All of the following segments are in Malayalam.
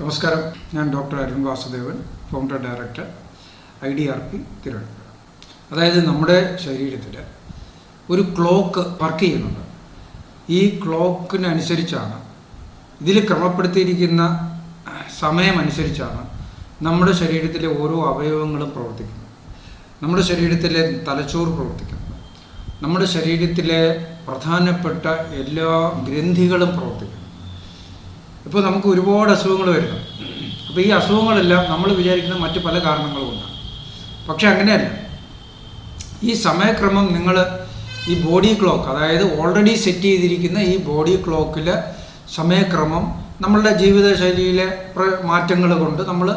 നമസ്കാരം. ഞാൻ doctor Arun Vasudevan founder director I D R P Thiruvananthapuram. അതായത് നമ്മുടെ ശരീരത്തിൽ ഒരു ക്ലോക്ക് വർക്ക് ചെയ്യുന്നുണ്ട്. ഈ ക്ലോക്കിനനുസരിച്ചാണ് ഇതിൽ ക്രമപ്പെടുത്തിയിരിക്കുന്ന സമയമനുസരിച്ചാണ് നമ്മുടെ ശരീരത്തിലെ ഓരോ അവയവങ്ങളും പ്രവർത്തിക്കുന്നത്. നമ്മുടെ ശരീരത്തിലെ തലച്ചോറ് പ്രവർത്തിക്കുന്നത് നമ്മുടെ ശരീരത്തിലെ പ്രധാനപ്പെട്ട എല്ലാ ഗ്രന്ഥികളും പ്രവർത്തിക്കുന്നു. ഇപ്പോൾ നമുക്ക് ഒരുപാട് അസുഖങ്ങൾ വരുന്നു. അപ്പോൾ ഈ അസുഖങ്ങളെല്ലാം നമ്മൾ വിചാരിക്കുന്ന മറ്റു പല കാരണങ്ങളും കൊണ്ടാണ്. പക്ഷെ അങ്ങനെയല്ല. ഈ സമയക്രമം നിങ്ങൾ ഈ ബോഡി ക്ലോക്ക് അതായത് ഓൾറെഡി സെറ്റ് ചെയ്തിരിക്കുന്ന ഈ ബോഡി ക്ലോക്കിൽ സമയക്രമം നമ്മളുടെ ജീവിതശൈലിയിലെ മാറ്റങ്ങൾ കൊണ്ട് നമ്മൾ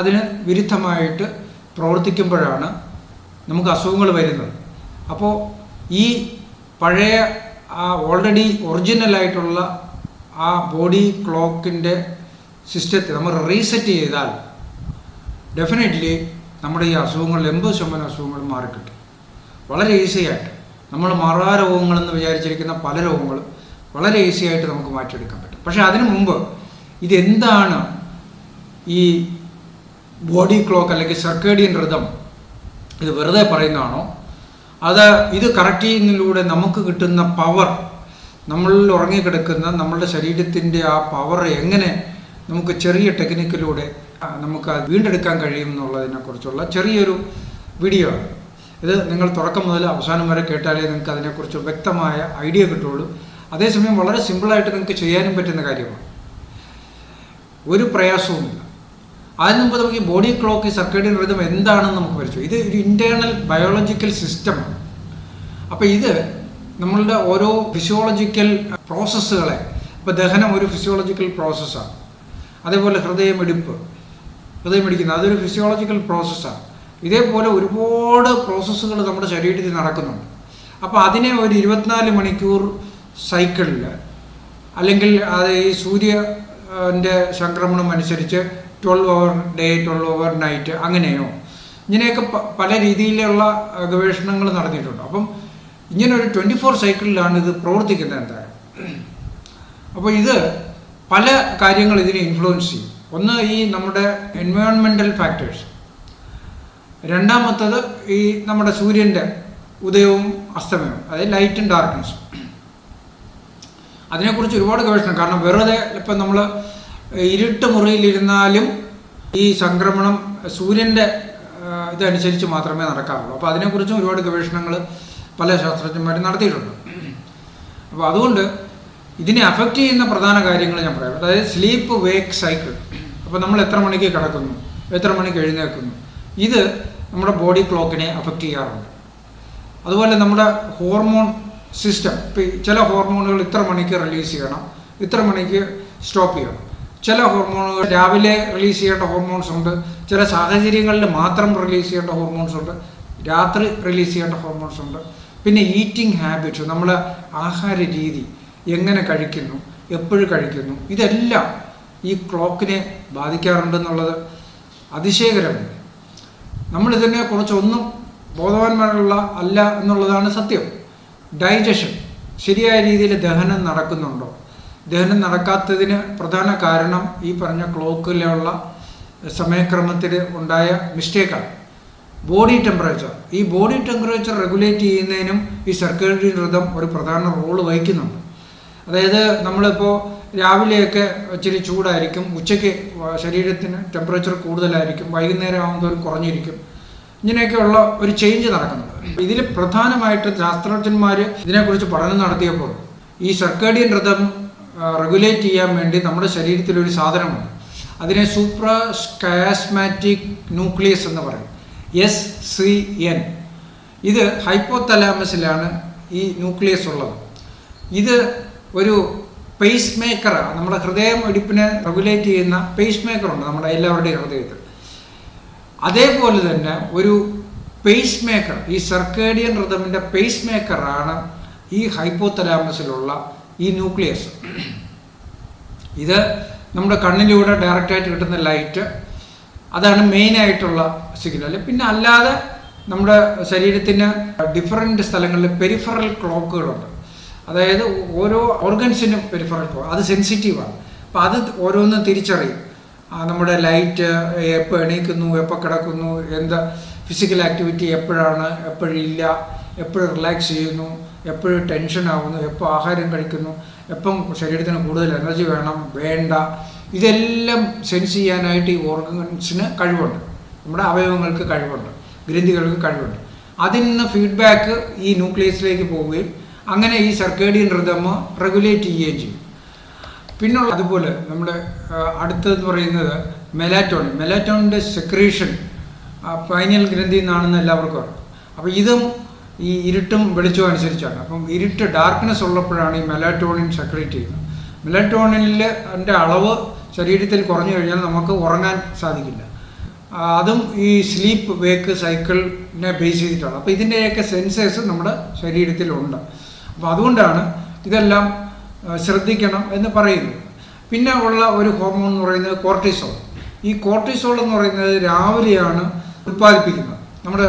അതിന് വിരുദ്ധമായിട്ട് പ്രവർത്തിക്കുമ്പോഴാണ് നമുക്ക് അസുഖങ്ങൾ വരുന്നത്. അപ്പോൾ ഈ പഴയ ആ ഓൾറെഡി ഒറിജിനലായിട്ടുള്ള ആ ബോഡി ക്ലോക്കിന്റെ സിസ്റ്റത്തെ നമ്മൾ റീസെറ്റ് ചെയ്താൽ ഡെഫിനറ്റ്ലി നമ്മുടെ ഈ അസുഖങ്ങൾ എൺപത് ശതമാനം അസുഖങ്ങൾ മാറിക്കിട്ടും. വളരെ ഈസിയായിട്ട്. നമ്മൾ മാറാ രോഗങ്ങളെന്ന് വിചാരിച്ചിരിക്കുന്ന പല രോഗങ്ങളും വളരെ ഈസിയായിട്ട് നമുക്ക് മാറ്റിയെടുക്കാൻ പറ്റും. പക്ഷേ അതിനു മുമ്പ് ഇതെന്താണ് ഈ ബോഡി ക്ലോക്ക് അല്ലെങ്കിൽ സർക്കേഡിയൻ റിതം ഇത് വെറുതെ പറയുന്നതാണോ? അത് ഇത് കറക്റ്റ് ചെയ്യുന്നതിലൂടെ നമുക്ക് കിട്ടുന്ന പവർ നമ്മളിൽ ഉറങ്ങിക്കിടക്കുന്ന നമ്മളുടെ ശരീരത്തിന്റെ ആ പവർ എങ്ങനെ നമുക്ക് ചെറിയ ടെക്നിക്കിലൂടെ നമുക്ക് അത് വീണ്ടെടുക്കാൻ കഴിയും എന്നുള്ളതിനെക്കുറിച്ചുള്ള ചെറിയൊരു വീഡിയോ ആണ്. ഇത് നിങ്ങൾ തുടക്കം മുതൽ അവസാനം വരെ കേട്ടാലേ നിങ്ങൾക്ക് അതിനെക്കുറിച്ച് വ്യക്തമായ ഐഡിയ കിട്ടുള്ളൂ. അതേസമയം വളരെ സിമ്പിളായിട്ട് നിങ്ങൾക്ക് ചെയ്യാനും പറ്റുന്ന കാര്യമാണ്. ഒരു പ്രയാസവുമില്ല. അതിന് മുമ്പ് നമുക്ക് ഈ ബോഡി ക്ലോക്ക് ഈ സർക്കേഡിയൻ റിതം എന്താണെന്ന് നമുക്ക് പരിചയം ഇത് ഒരു ഇന്റേർണൽ ബയോളജിക്കൽ സിസ്റ്റമാണ് അപ്പോൾ ഇത് നമ്മളുടെ ഓരോ ഫിസിയോളജിക്കൽ പ്രോസസ്സുകളെ ഇപ്പോൾ ദഹനം ഒരു ഫിസിയോളജിക്കൽ പ്രോസസ്സാണ് അതേപോലെ ഹൃദയമിടിപ്പ് ഹൃദയമിടിക്കുന്നത് അതൊരു ഫിസിയോളജിക്കൽ പ്രോസസ്സാണ് ഇതേപോലെ ഒരുപാട് പ്രോസസ്സുകൾ നമ്മുടെ ശരീരത്തിൽ നടക്കുന്നുണ്ട്. അപ്പോൾ അതിനെ ഒരു ഇരുപത്തിനാല് മണിക്കൂർ സൈക്കിളിൽ അല്ലെങ്കിൽ അത് ഈ സൂര്യന്റെ സംക്രമണം അനുസരിച്ച് twelve hour day twelve hour night അങ്ങനെയോ ഇങ്ങനെയൊക്കെ പല രീതിയിലുള്ള ഗവേഷണങ്ങൾ നടത്തിയിട്ടുണ്ട്. അപ്പം ഇങ്ങനെ ഒരു ട്വന്റി ഫോർ സൈക്കിളിലാണ് ഇത് പ്രവർത്തിക്കുന്നത് എന്തായാലും അപ്പോൾ ഇത് പല കാര്യങ്ങൾ ഇതിനെ ഇൻഫ്ലുവൻസ് ചെയ്യും. ഒന്ന് ഈ നമ്മുടെ എൻവയോൺമെന്റൽ ഫാക്ടേഴ്സ് രണ്ടാമത്തത് ഈ നമ്മുടെ സൂര്യന്റെ ഉദയവും അസ്തമയവും അതായത് ലൈറ്റും ഡാർക്ക്നെസ്സും അതിനെക്കുറിച്ച് ഒരുപാട് ഗവേഷണം കാരണം വെറുതെ ഇപ്പം നമ്മൾ ഇരുട്ട് മുറിയിലിരുന്നാലും ഈ സംക്രമണം സൂര്യന്റെ ഇതനുസരിച്ച് മാത്രമേ നടക്കാറുള്ളൂ. അപ്പോൾ അതിനെക്കുറിച്ചും ഒരുപാട് ഗവേഷണങ്ങൾ പല ശാസ്ത്രജ്ഞന്മാരും നടത്തിയിട്ടുണ്ട്. അപ്പോൾ അതുകൊണ്ട് ഇതിനെ അഫക്റ്റ് ചെയ്യുന്ന പ്രധാന കാര്യങ്ങൾ ഞാൻ പറയാം. അതായത് സ്ലീപ്പ് വേക്ക് സൈക്കിൾ അപ്പോൾ നമ്മൾ എത്ര മണിക്ക് കിടക്കുന്നു? എത്ര മണിക്ക് എഴുന്നേൽക്കുന്നു? ഇത് നമ്മുടെ ബോഡി ക്ലോക്കിനെ അഫക്റ്റ് ചെയ്യാറുണ്ട്. അതുപോലെ നമ്മുടെ ഹോർമോൺ സിസ്റ്റം ചില ഹോർമോണുകൾ ഇത്ര മണിക്ക് റിലീസ് ചെയ്യണം ഇത്ര മണിക്ക് സ്റ്റോപ്പ് ചെയ്യണം. ചില ഹോർമോണുകൾ രാവിലെ റിലീസ് ചെയ്യേണ്ട ഹോർമോൺസ് ഉണ്ട്. ചില സാഹചര്യങ്ങളിൽ മാത്രം റിലീസ് ചെയ്യേണ്ട ഹോർമോൺസ് ഉണ്ട്. രാത്രി റിലീസ് ചെയ്യേണ്ട ഹോർമോൺസ് ഉണ്ട്. പിന്നെ ഈറ്റിംഗ് ഹാബിറ്റ്സ് നമ്മൾ ആഹാര രീതി എങ്ങനെ കഴിക്കുന്നു എപ്പോഴും കഴിക്കുന്നു ഇതെല്ലാം ഈ ക്ലോക്കിനെ ബാധിക്കാറുണ്ടെന്നുള്ളത് അതിശയകരമാണ്. നമ്മൾ ഇതിനെ കുറച്ചൊന്നും ബോധവാന്മാരുള്ള അല്ല എന്നുള്ളതാണ് സത്യം. ഡൈജഷൻ ശരിയായ രീതിയിൽ ദഹനം നടക്കുന്നുണ്ടോ? ദഹനം നടക്കാത്തതിന് പ്രധാന കാരണം ഈ പറഞ്ഞ ക്ലോക്കിലുള്ള സമയക്രമത്തിൽ ഉണ്ടായ മിസ്റ്റേക്കാണ് ബോഡി ടെമ്പറേച്ചർ. ഈ ബോഡി ടെമ്പറേച്ചർ റെഗുലേറ്റ് ചെയ്യുന്നതിനും ഈ സർക്കേഡിയൻ ഋതം ഒരു പ്രധാന റോൾ വഹിക്കുന്നുണ്ട്. അതായത് നമ്മളിപ്പോൾ രാവിലെയൊക്കെ ഇച്ചിരി ചൂടായിരിക്കും ഉച്ചയ്ക്ക് ശരീരത്തിന് ടെമ്പറേച്ചർ കൂടുതലായിരിക്കും വൈകുന്നേരം ആകുമ്പോൾ കുറഞ്ഞിരിക്കും. ഇങ്ങനെയൊക്കെയുള്ള ഒരു ചേഞ്ച് നടക്കുന്നുണ്ട്. ഇതിൽ പ്രധാനമായിട്ട് ശാസ്ത്രജ്ഞന്മാർ ഇതിനെക്കുറിച്ച് പഠനം നടത്തിയപ്പോൾ ഈ സർക്കേഡിയൻ ഋതം റെഗുലേറ്റ് ചെയ്യാൻ വേണ്ടി നമ്മുടെ ശരീരത്തിലൊരു സാധനമുണ്ട്. അതിനെ സൂപ്രാസ്കാസ്മാറ്റിക് ന്യൂക്ലിയസ് എന്ന് പറയും. എസ് സി എൻ ഇത് ഹൈപ്പോതലാമസിലാണ് ഈ ന്യൂക്ലിയസ് ഉള്ളത്. ഇത് ഒരു പേസ് മേക്കറാണ് നമ്മുടെ ഹൃദയം ഇടിപ്പിനെ റെഗുലേറ്റ് ചെയ്യുന്ന പേസ് മേക്കറുണ്ട് നമ്മുടെ എല്ലാവരുടെയും ഹൃദയത്തിൽ. അതേപോലെ തന്നെ ഒരു പേസ് മേക്കർ ഈ സർക്കേഡിയൻ റിതമിന്റെ പേസ് മേക്കറാണ് ഈ ഹൈപ്പോതലാമസിലുള്ള ഈ ന്യൂക്ലിയസ് ഇത് നമ്മുടെ കണ്ണിലൂടെ ഡയറക്റ്റായിട്ട് കിട്ടുന്ന ലൈറ്റ് അതാണ് മെയിനായിട്ടുള്ള സിഗ്നൽ പിന്നെ അല്ലാതെ നമ്മുടെ ശരീരത്തിന് ഡിഫറെന്റ് സ്ഥലങ്ങളിൽ പെരിഫറൽ ക്ലോക്കുകളുണ്ട് അതായത് ഓരോ ഓർഗൻസിനും പെരിഫറൽ ക്ലോക്ക് അത് സെൻസിറ്റീവാണ് അപ്പോൾ അത് ഓരോന്നും തിരിച്ചറിയും. നമ്മുടെ ലൈറ്റ് എപ്പോൾ എണീക്കുന്നു എപ്പോൾ കിടക്കുന്നു എന്താ ഫിസിക്കൽ ആക്ടിവിറ്റി എപ്പോഴാണ് എപ്പോഴില്ല എപ്പോഴും റിലാക്സ് ചെയ്യുന്നു എപ്പോഴും ടെൻഷൻ ആവുന്നു എപ്പോൾ ആഹാരം കഴിക്കുന്നു എപ്പം ശരീരത്തിന് കൂടുതൽ എനർജി വേണം വേണ്ട ഇതെല്ലാം സെൻസ് ചെയ്യാനായിട്ട് ഈ ഓർഗൻസിന് കഴിവുണ്ട്. നമ്മുടെ അവയവങ്ങൾക്ക് കഴിവുണ്ട്. ഗ്രന്ഥികൾക്ക് കഴിവുണ്ട്. അതിൽ നിന്ന് ഫീഡ്ബാക്ക് ഈ ന്യൂക്ലിയസിലേക്ക് പോവുകയും അങ്ങനെ ഈ സർക്കേഡിയൻ റിതം റെഗുലേറ്റ് ചെയ്യുകയും ചെയ്യും. പിന്നുള്ള അതുപോലെ നമ്മുടെ അടുത്തതെന്ന് പറയുന്നത് മെലാറ്റോൺ മെലാറ്റോണിന്റെ സെക്രീഷൻ പൈനൽ ഗ്രന്ഥി നിന്നാണെന്ന് എല്ലാവർക്കും അറിയാം. അപ്പോൾ ഇതും ഈ ഇരുട്ടും വെളിച്ചവും അനുസരിച്ചാണ്. അപ്പം ഇരുട്ട് ഡാർക്ക്നെസ് ഉള്ളപ്പോഴാണ് ഈ മെലാറ്റോണിൻ സെക്രീറ്റ് ചെയ്യുന്നത്. മെലാറ്റോണിന്റെ അളവ് ശരീരത്തിൽ കുറഞ്ഞു കഴിഞ്ഞാൽ നമുക്ക് ഉറങ്ങാൻ സാധിക്കില്ല. അതും ഈ സ്ലീപ്പ് വേക്ക് സൈക്കിളിനെ ബേസ് ചെയ്തിട്ടാണ്. അപ്പോൾ ഇതിന്റെയൊക്കെ സെൻസേഴ്സ് നമ്മുടെ ശരീരത്തിലുണ്ട്. അപ്പോൾ അതുകൊണ്ടാണ് ഇതെല്ലാം ശ്രദ്ധിക്കണം എന്ന് പറയുന്നത്. പിന്നെ ഉള്ള ഒരു ഹോർമോൺ എന്ന് പറയുന്നത് കോർട്ടിസോൾ ഈ കോർട്ടിസോൾ എന്ന് പറയുന്നത് രാവിലെയാണ് ഉൽപ്പാദിപ്പിക്കുന്നത്. നമ്മുടെ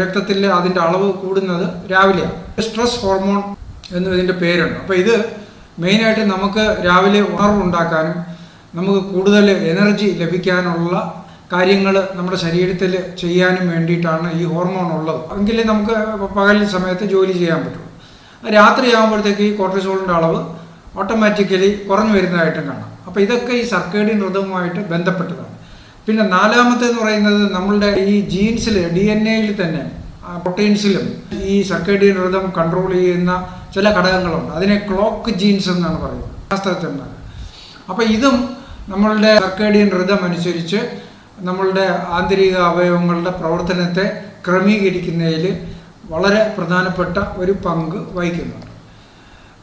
രക്തത്തിൽ അതിന്റെ അളവ് കൂടുന്നത് രാവിലെയാണ്. സ്ട്രെസ് ഹോർമോൺ എന്ന് ഇതിന്റെ പേരുണ്ട്. അപ്പോൾ ഇത് മെയിനായിട്ട് നമുക്ക് രാവിലെ ഉണർവുണ്ടാക്കാനും നമുക്ക് കൂടുതൽ എനർജി ലഭിക്കാനുള്ള കാര്യങ്ങൾ നമ്മുടെ ശരീരത്തിൽ ചെയ്യാനും വേണ്ടിയിട്ടാണ് ഈ ഹോർമോൺ ഉള്ളത്. എങ്കിലേ നമുക്ക് പകൽ സമയത്ത് ജോലി ചെയ്യാൻ പറ്റുള്ളൂ രാത്രിയാകുമ്പോഴത്തേക്ക് ഈ കോർട്ടിസോളിന്റെ അളവ് ഓട്ടോമാറ്റിക്കലി കുറഞ്ഞു വരുന്നതായിട്ടും കാണാം. അപ്പോൾ ഇതൊക്കെ ഈ സർക്കേഡിയൻ ഋതവുമായിട്ട് ബന്ധപ്പെട്ടതാണ്. പിന്നെ നാലാമത്തേന്ന് പറയുന്നത് നമ്മളുടെ ഈ ജീൻസിൽ ഡി എൻ എയിൽ തന്നെ പ്രോട്ടീൻസിലും ഈ സർക്കേഡിയൻ ഋതം കൺട്രോൾ ചെയ്യുന്ന ചില ഘടകങ്ങളുണ്ട്. അതിനെ ക്ലോക്ക് ജീൻസ് എന്നാണ് പറയുന്നത്. ശാസ്ത്രജ്ഞന്മാർ അപ്പോൾ ഇതും നമ്മളുടെ സർക്കേഡിയൻ ഋതം അനുസരിച്ച് നമ്മളുടെ ആന്തരിക അവയവങ്ങളുടെ പ്രവർത്തനത്തെ ക്രമീകരിക്കുന്നതിൽ വളരെ പ്രധാനപ്പെട്ട ഒരു പങ്ക് വഹിക്കുന്നുണ്ട്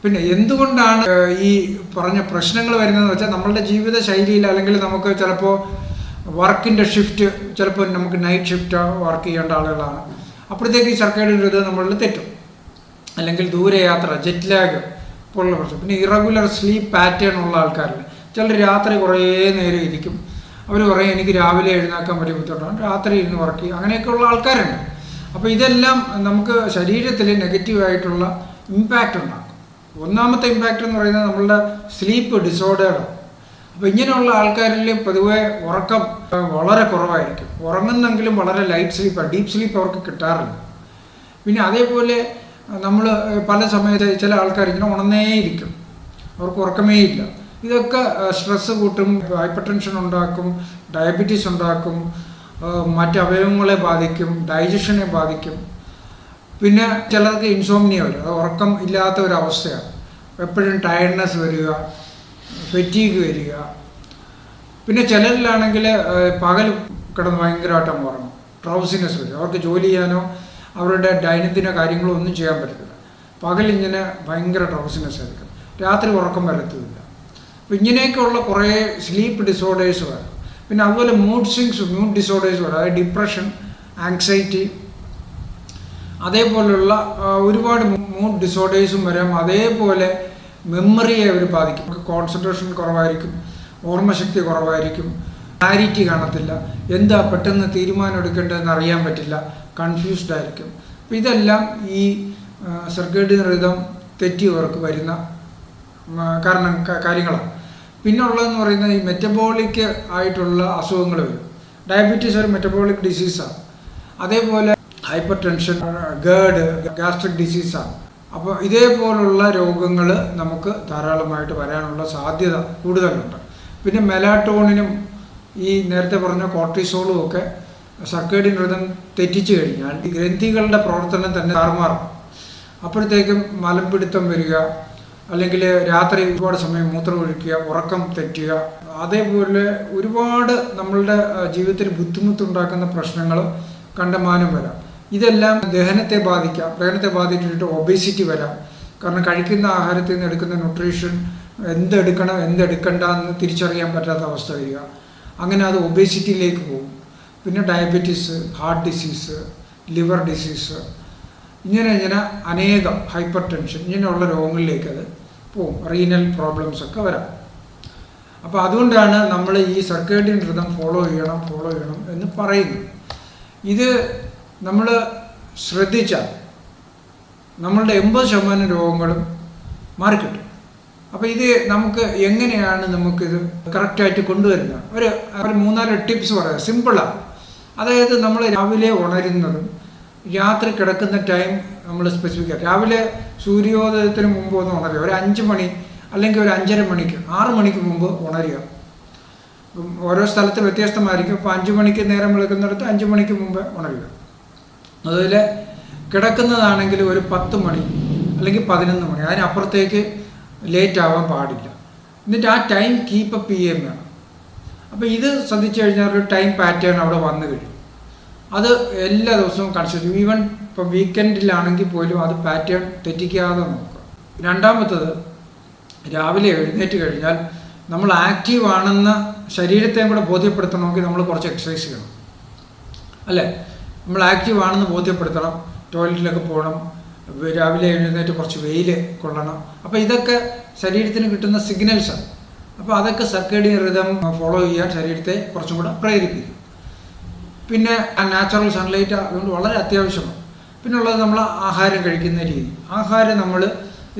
പിന്നെ എന്തുകൊണ്ടാണ് ഈ പറഞ്ഞ പ്രശ്നങ്ങൾ വരുന്നതെന്ന് വെച്ചാൽ നമ്മളുടെ ജീവിത ശൈലിയിൽ അല്ലെങ്കിൽ നമുക്ക് ചിലപ്പോൾ വർക്കിന്റെ ഷിഫ്റ്റ് ചിലപ്പോൾ നമുക്ക് നൈറ്റ് ഷിഫ്റ്റ് വർക്ക് ചെയ്യേണ്ട ആളുകളാണ്. അപ്പോഴത്തേക്ക് ഈ സർക്കാരിന്റെ ഇത് നമ്മളിൽ തെറ്റും. അല്ലെങ്കിൽ ദൂരയാത്ര ജെറ്റ് ലാഗ് പോലുള്ള പ്രശ്നം. പിന്നെ ഇറഗുലർ സ്ലീപ്പ് പാറ്റേൺ ഉള്ള ആൾക്കാരിൽ ചിലർ രാത്രി കുറേ നേരം ഇരിക്കും. അവർ പറയും എനിക്ക് രാവിലെ എഴുന്നേക്കാൻ വലിയ ബുദ്ധിമുട്ടാണ്. രാത്രി ഇരുന്ന് വർക്ക് ചെയ്യും. അങ്ങനെയൊക്കെയുള്ള ആൾക്കാരുണ്ട്. അപ്പോൾ ഇതെല്ലാം നമുക്ക് ശരീരത്തിൽ നെഗറ്റീവായിട്ടുള്ള ഇമ്പാക്റ്റ് ഉണ്ടാക്കും. ഒന്നാമത്തെ ഇമ്പാക്റ്റ് എന്ന് പറയുന്നത് നമ്മളുടെ സ്ലീപ്പ് ഡിസോർഡേർഡാണ് അപ്പോൾ ഇങ്ങനെയുള്ള ആൾക്കാരിൽ പൊതുവെ ഉറക്കം വളരെ കുറവായിരിക്കും. ഉറങ്ങുന്നെങ്കിലും വളരെ ലൈറ്റ് സ്ലീപ്പാണ് ഡീപ്പ് സ്ലീപ്പ് അവർക്ക് കിട്ടാറില്ല. പിന്നെ അതേപോലെ നമ്മൾ പല സമയത്ത് ചില ആൾക്കാർ ഇങ്ങനെ ഉണർന്നേയിരിക്കും. അവർക്ക് ഉറക്കമേ ഇല്ല ഇതൊക്കെ സ്ട്രെസ് കൂട്ടും ഹൈപ്പർ ടെൻഷൻ ഉണ്ടാക്കും ഡയബറ്റീസ് ഉണ്ടാക്കും മറ്റ് അവയവങ്ങളെ ബാധിക്കും ഡൈജഷനെ ബാധിക്കും. പിന്നെ ചിലർക്ക് ഇൻസോംനിയ വരും. ഉറക്കം ഇല്ലാത്ത ഒരു അവസ്ഥയാണ്. എപ്പോഴും ടയർഡ്നെസ് വരിക ഫെറ്റീഗ് വരിക. പിന്നെ ചിലരിലാണെങ്കിൽ പകൽ കിടന്ന് ഭയങ്കരമായിട്ട് ഉറങ്ങും. ട്രൗസിനെസ് വരും. അവർക്ക് ജോലി ചെയ്യാനോ അവരുടെ ദൈനംദിന കാര്യങ്ങളോ ഒന്നും ചെയ്യാൻ പറ്റത്തില്ല. പകൽ ഇങ്ങനെ ഭയങ്കര ട്രൗസിനെസ് ആയിരിക്കും. രാത്രി ഉറക്കം വരത്തുമില്ല അപ്പം ഇങ്ങനെയൊക്കെയുള്ള കുറേ സ്ലീപ്പ് ഡിസോർഡേഴ്സ് വരാം. പിന്നെ അതുപോലെ മൂഡ് സ്വിങ്സ് മൂഡ് ഡിസോർഡേഴ്സ് വരാം. അതായത് ഡിപ്രഷൻ ആങ്സൈറ്റി അതേപോലെയുള്ള ഒരുപാട് മൂഡ് ഡിസോർഡേഴ്സും വരാം. അതേപോലെ മെമ്മറിയെ അവർ ബാധിക്കും. കോൺസെൻട്രേഷൻ കുറവായിരിക്കും ഓർമ്മശക്തി കുറവായിരിക്കും ക്ലാരിറ്റി കാണത്തില്ല. എന്താ പെട്ടെന്ന് തീരുമാനം എടുക്കേണ്ടതെന്ന് അറിയാൻ പറ്റില്ല കൺഫ്യൂസ്ഡ് ആയിരിക്കും. അപ്പം ഇതെല്ലാം ഈ സർക്കേഡിയൻ റിതം തെറ്റിയവർക്ക് വരുന്ന കാരണം കാര്യങ്ങളാണ്. പിന്നെ ഉള്ളതെന്ന് പറയുന്നത് ഈ മെറ്റബോളിക് ആയിട്ടുള്ള അസുഖങ്ങൾ വരും. ഡയബറ്റീസ് ഒരു മെറ്റബോളിക് ഡിസീസാണ് അതേപോലെ ഹൈപ്പർ ടെൻഷൻ ഗേഡ് ഗാസ്ട്രിക് ഡിസീസാണ് അപ്പോൾ ഇതേപോലുള്ള രോഗങ്ങൾ നമുക്ക് ധാരാളമായിട്ട് വരാനുള്ള സാധ്യത കൂടുതലുണ്ട്. പിന്നെ മെലാട്ടോണിനും ഈ നേരത്തെ പറഞ്ഞ കോർട്ടിസോളും ഒക്കെ സർക്കേഡിൻ ഋതം തെറ്റിച്ചു കഴിഞ്ഞാൽ ഗ്രന്ഥികളുടെ പ്രവർത്തനം തന്നെ താറുമാറും അപ്പോഴത്തേക്കും മലമ്പിടുത്തം വരിക അല്ലെങ്കിൽ രാത്രി ഒരുപാട് സമയം മൂത്രം ഒഴിക്കുക ഉറക്കം തെറ്റുക അതേപോലെ ഒരുപാട് നമ്മളുടെ ജീവിതത്തിൽ ബുദ്ധിമുട്ടുണ്ടാക്കുന്ന പ്രശ്നങ്ങൾ കണ്ടമാനം വരാം. ഇതെല്ലാം ദഹനത്തെ ബാധിക്കാം. ദഹനത്തെ ബാധിച്ചിട്ട് ഒബേസിറ്റി വരാം. കാരണം കഴിക്കുന്ന ആഹാരത്തിൽ നിന്ന് എടുക്കുന്ന ന്യൂട്രീഷൻ എന്തെടുക്കണം എന്തെടുക്കണ്ട എന്ന് തിരിച്ചറിയാൻ പറ്റാത്ത അവസ്ഥ വരിക. അങ്ങനെ അത് ഒബേസിറ്റിയിലേക്ക് പോകും. പിന്നെ diabetes heart disease liver disease ഇങ്ങനെ ഇങ്ങനെ അനേകം ഹൈപ്പർ ടെൻഷൻ ഇങ്ങനെയുള്ള രോഗങ്ങളിലേക്ക് അത് പോവും റീനൽ പ്രോബ്ലംസ് ഒക്കെ വരാം. അപ്പോൾ അതുകൊണ്ടാണ് നമ്മൾ ഈ സർക്കേഡിയൻ ഋതം ഫോളോ ചെയ്യണം ഫോളോ ചെയ്യണം എന്ന് പറയുന്നത്. ഇത് നമ്മൾ ശ്രദ്ധിച്ചാൽ നമ്മളുടെ എൺപത് ശതമാനം രോഗങ്ങളും മാറിക്കിട്ടും. അപ്പോൾ ഇത് നമുക്ക് എങ്ങനെയാണ് നമുക്കിത് കറക്റ്റായിട്ട് കൊണ്ടുവരുന്നത്? ഒരു ഒരു മൂന്നാൽ ടിപ്സ് പറയാം. സിമ്പിളാണ്. അതായത് നമ്മൾ രാവിലെ ഉണരുന്നതും രാത്രി കിടക്കുന്ന ടൈം നമ്മൾ സ്പെസിഫിക് രാവിലെ സൂര്യോദയത്തിന് മുമ്പ് ഒന്ന് ഉണരുക. ഒരു അഞ്ച് മണി അല്ലെങ്കിൽ ഒരു അഞ്ചര മണിക്ക് ആറ് മണിക്ക് മുമ്പ് ഉണരുക. ഓരോ സ്ഥലത്ത് വ്യത്യസ്തമായിരിക്കും. അപ്പോൾ അഞ്ച് മണിക്ക് നേരം വിളിക്കുന്നിടത്ത് അഞ്ച് മണിക്ക് മുമ്പ് ഉണരുക. അതുപോലെ കിടക്കുന്നതാണെങ്കിൽ ഒരു പത്ത് മണി അല്ലെങ്കിൽ പതിനൊന്ന് മണി. അതിനപ്പുറത്തേക്ക് ലേറ്റ് ആവാൻ പാടില്ല. എന്നിട്ട് ആ ടൈം കീപ്പ് അപ്പ് വേണം അപ്പോൾ ഇത് ശ്രദ്ധിച്ചു കഴിഞ്ഞാൽ ഒരു ടൈം പാറ്റേൺ അവിടെ വന്നു കഴിയും. അത് എല്ലാ ദിവസവും കൺസിഡർ ഈവൻ ഇപ്പം വീക്കെൻഡിലാണെങ്കിൽ പോലും അത് പാറ്റേൺ തെറ്റിക്കാതെ നോക്കുക. രണ്ടാമത്തത് രാവിലെ എഴുന്നേറ്റ് കഴിഞ്ഞാൽ നമ്മൾ ആക്റ്റീവ് ആണെന്ന് ശരീരത്തെയും കൂടെ ബോധ്യപ്പെടുത്തണമെങ്കിൽ നമ്മൾ കുറച്ച് എക്സസൈസ് ചെയ്യണം. അല്ലേ? നമ്മൾ ആക്റ്റീവ് ആണെന്ന് ബോധ്യപ്പെടുത്തണം. ടോയ്ലറ്റിലൊക്കെ പോകണം. രാവിലെ എഴുന്നേറ്റ് കുറച്ച് വെയിൽ കൊള്ളണം. അപ്പോൾ ഇതൊക്കെ ശരീരത്തിന് കിട്ടുന്ന സിഗ്നൽസാണ് അപ്പോൾ അതൊക്കെ സർക്കേഡിയൻ റിതം ഫോളോ ചെയ്യാൻ ശരീരത്തെ കുറച്ചും കൂടെ പ്രേരിപ്പിക്കും. പിന്നെ ആ നാച്ചുറൽ സൺലൈറ്റ് അതുകൊണ്ട് വളരെ അത്യാവശ്യമാണ് പിന്നെ ഉള്ളത് നമ്മൾ ആഹാരം കഴിക്കുന്ന രീതി. ആഹാരം നമ്മൾ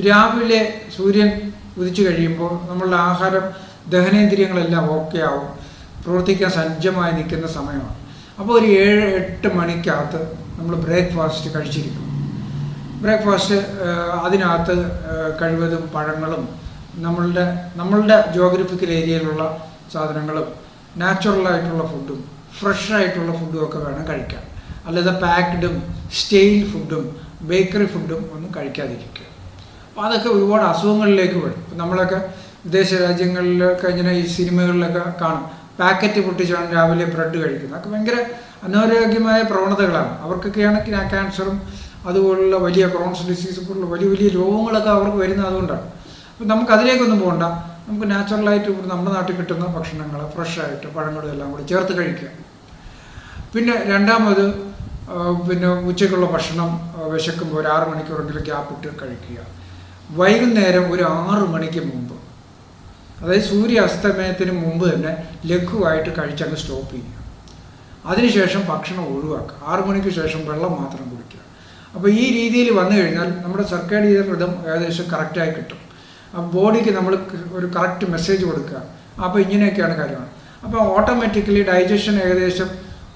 രാവിലെ സൂര്യൻ ഉദിച്ചു കഴിയുമ്പോൾ നമ്മളുടെ ആഹാരം ദഹനേന്ദ്രിയങ്ങളെല്ലാം ഓക്കെ ആവും. പ്രവർത്തിക്കാൻ സജ്ജമായി നിൽക്കുന്ന സമയമാണ്. അപ്പോൾ ഒരു ഏഴ് എട്ട് മണിക്കകത്ത് നമ്മൾ ബ്രേക്ക്ഫാസ്റ്റ് കഴിച്ചിരിക്കും. ബ്രേക്ക്ഫാസ്റ്റ് അതിനകത്ത് കഴിവതും പഴങ്ങളും നമ്മളുടെ നമ്മളുടെ ജോഗ്രഫിക്കൽ ഏരിയയിലുള്ള സാധനങ്ങളും നാച്ചുറലായിട്ടുള്ള ഫുഡും ഫ്രഷ് ആയിട്ടുള്ള ഫുഡും ഒക്കെ വേണം കഴിക്കാൻ. അല്ലാതെ പാക്ഡും സ്റ്റെയിൽ ഫുഡും ബേക്കറി ഫുഡും ഒന്നും കഴിക്കാതിരിക്കുക. അപ്പോൾ അതൊക്കെ ഒരുപാട് അസുഖങ്ങളിലേക്ക് വരും. ഇപ്പം നമ്മളൊക്കെ വിദേശ രാജ്യങ്ങളിലൊക്കെ ഇങ്ങനെ ഈ സിനിമകളിലൊക്കെ കാണും. പാക്കറ്റ് പൊട്ടിച്ചാണ് രാവിലെ ബ്രെഡ് കഴിക്കുന്നത്. അതൊക്കെ ഭയങ്കര അനാരോഗ്യമായ പ്രവണതകളാണ്. അവർക്കൊക്കെയാണ് ക്യാ- ക്യാൻസറും അതുപോലുള്ള വലിയ ക്രോൺസ് ഡിസീസ് പോലുള്ള വലിയ വലിയ രോഗങ്ങളൊക്കെ അവർക്ക് വരുന്നത് അതുകൊണ്ടാണ്. അപ്പം നമുക്ക് അതിലേക്കൊന്നും പോകണ്ട. നമുക്ക് നാച്ചുറലായിട്ട് ഇവിടെ നമ്മുടെ നാട്ടിൽ കിട്ടുന്ന ഭക്ഷണങ്ങൾ ഫ്രഷായിട്ട് പഴങ്ങളും എല്ലാം കൂടി ചേർത്ത് കഴിക്കുക. പിന്നെ രണ്ടാമത് പിന്നെ ഉച്ചയ്ക്കുള്ള ഭക്ഷണം വിശക്കുമ്പോൾ ഒരു ആറ് മണിക്കൂറെങ്കിലും ഗ്യാപ്പ് ഇട്ട് കഴിക്കുക. വൈകുന്നേരം ഒരു ആറ് മണിക്ക് മുമ്പ്. അതായത് സൂര്യ അസ്തമയത്തിന് മുമ്പ് തന്നെ ലഘുവായിട്ട് കഴിച്ചങ്ങ് സ്റ്റോപ്പ് ചെയ്യുക. അതിനുശേഷം ഭക്ഷണം ഒഴിവാക്കുക. ആറ് മണിക്ക് ശേഷം വെള്ളം മാത്രം കുടിക്കുക. അപ്പോൾ ഈ രീതിയിൽ വന്നു കഴിഞ്ഞാൽ നമ്മുടെ സർക്കാർ വ്രതം ഏകദേശം കറക്റ്റായി കിട്ടും. ബോഡിക്ക് നമ്മൾ ഒരു കറക്റ്റ് മെസ്സേജ് കൊടുക്കുക. അപ്പോൾ ഇങ്ങനെയൊക്കെയാണ് കാര്യങ്ങൾ. അപ്പോൾ ഓട്ടോമാറ്റിക്കലി ഡൈജഷൻ ഏകദേശം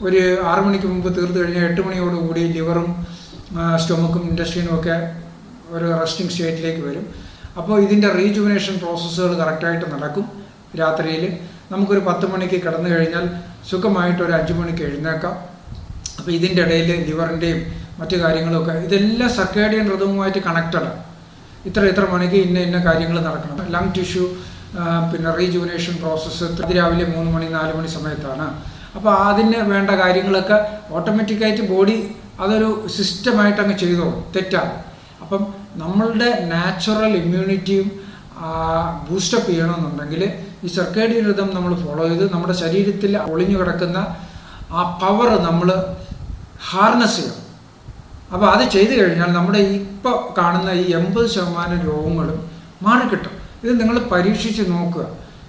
ഒരു ആറ് മണിക്ക് മുമ്പ് തീർത്ത് കഴിഞ്ഞാൽ എട്ട് മണിയോടുകൂടി ലിവറും സ്റ്റൊമക്കും ഇൻഡസ്ട്രീനും ഒക്കെ ഒരു റെസ്റ്റിംഗ് സ്റ്റേറ്റിലേക്ക് വരും. അപ്പോൾ ഇതിന്റെ റീജുവിനേഷൻ പ്രോസസ്സുകൾ കറക്റ്റായിട്ട് നടക്കും രാത്രിയിൽ നമുക്കൊരു പത്ത് മണിക്ക് കിടന്നു കഴിഞ്ഞാൽ സുഖമായിട്ട് ഒരു അഞ്ച് മണിക്ക് എഴുന്നേക്കാം. അപ്പോൾ ഇതിന്റെ ഇടയിൽ ലിവറിന്റെയും മറ്റു കാര്യങ്ങളൊക്കെ ഇതെല്ലാം സർക്കേഡിയൻ ഋതുവുമായിട്ട് കണക്റ്റഡാണ് ഇത്ര ഇത്ര മണിക്ക് ഇന്ന ഇന്ന കാര്യങ്ങൾ നടക്കണം. ലങ് ടിഷ്യു പിന്നെ റീജുവിനേഷൻ പ്രോസസ്സ് രാവിലെ മൂന്ന് മണി നാല് മണി സമയത്താണ്. അപ്പോൾ അതിന് വേണ്ട കാര്യങ്ങളൊക്കെ ഓട്ടോമാറ്റിക്കായിട്ട് ബോഡി അതൊരു സിസ്റ്റമായിട്ട് അങ്ങ് ചെയ്തോളും. തെറ്റാണ്. അപ്പം നമ്മളുടെ നാച്ചുറൽ ഇമ്മ്യൂണിറ്റിയും ബൂസ്റ്റപ്പ് ചെയ്യണമെന്നുണ്ടെങ്കിൽ ഈ സർക്കേഡിയൻ ഋതം നമ്മൾ ഫോളോ ചെയ്ത് നമ്മുടെ ശരീരത്തിൽ ഒളിഞ്ഞു കിടക്കുന്ന ആ പവർ നമ്മൾ ഹാർനസ് ചെയ്യണം. അപ്പോൾ അത് ചെയ്തു കഴിഞ്ഞാൽ നമ്മുടെ ഇപ്പോൾ കാണുന്ന ഈ എൺപത് ശതമാനം രോഗങ്ങളും മാറിക്കിട്ടും. ഇത് നിങ്ങൾ പരീക്ഷിച്ച് നോക്കുക.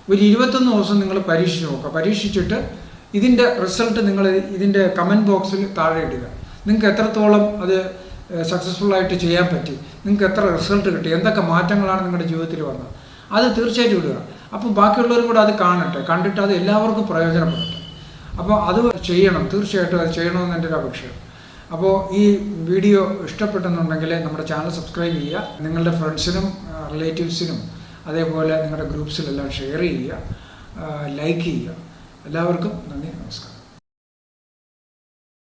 ഒരു ഇരുപത്തൊന്ന് ദിവസം നിങ്ങൾ പരീക്ഷിച്ച് നോക്കുക. പരീക്ഷിച്ചിട്ട് ഇതിന്റെ റിസൾട്ട് നിങ്ങൾ ഇതിന്റെ കമന്റ് ബോക്സിൽ താഴെ ഇടുക. നിങ്ങൾക്ക് എത്രത്തോളം അത് സക്സസ്ഫുൾ ആയിട്ട് ചെയ്യാൻ പറ്റി? നിങ്ങൾക്ക് എത്ര റിസൾട്ട് കിട്ടി? എന്തൊക്കെ മാറ്റങ്ങളാണ് നിങ്ങളുടെ ജീവിതത്തിൽ വന്നത്? അത് തീർച്ചയായിട്ടും ഇടുക. അപ്പം ബാക്കിയുള്ളവരും കൂടെ അത് കാണട്ടെ. കണ്ടിട്ട് അത് എല്ലാവർക്കും പ്രയോജനപ്പെടട്ടെ അപ്പോൾ അത് ചെയ്യണം. തീർച്ചയായിട്ടും അത് ചെയ്യണമെന്ന് എന്റെ ഒരു അപേക്ഷ അപ്പോൾ ഈ വീഡിയോ ഇഷ്ടപ്പെട്ടെന്നുണ്ടെങ്കിൽ നമ്മുടെ ചാനൽ സബ്സ്ക്രൈബ് ചെയ്യുക നിങ്ങളുടെ ഫ്രണ്ട്സിനും റിലേറ്റീവ്സിനും അതേപോലെ നിങ്ങളുടെ ഗ്രൂപ്പ്സിലെല്ലാം ഷെയർ ചെയ്യുക ലൈക്ക് ചെയ്യുക. എല്ലാവർക്കും നന്ദി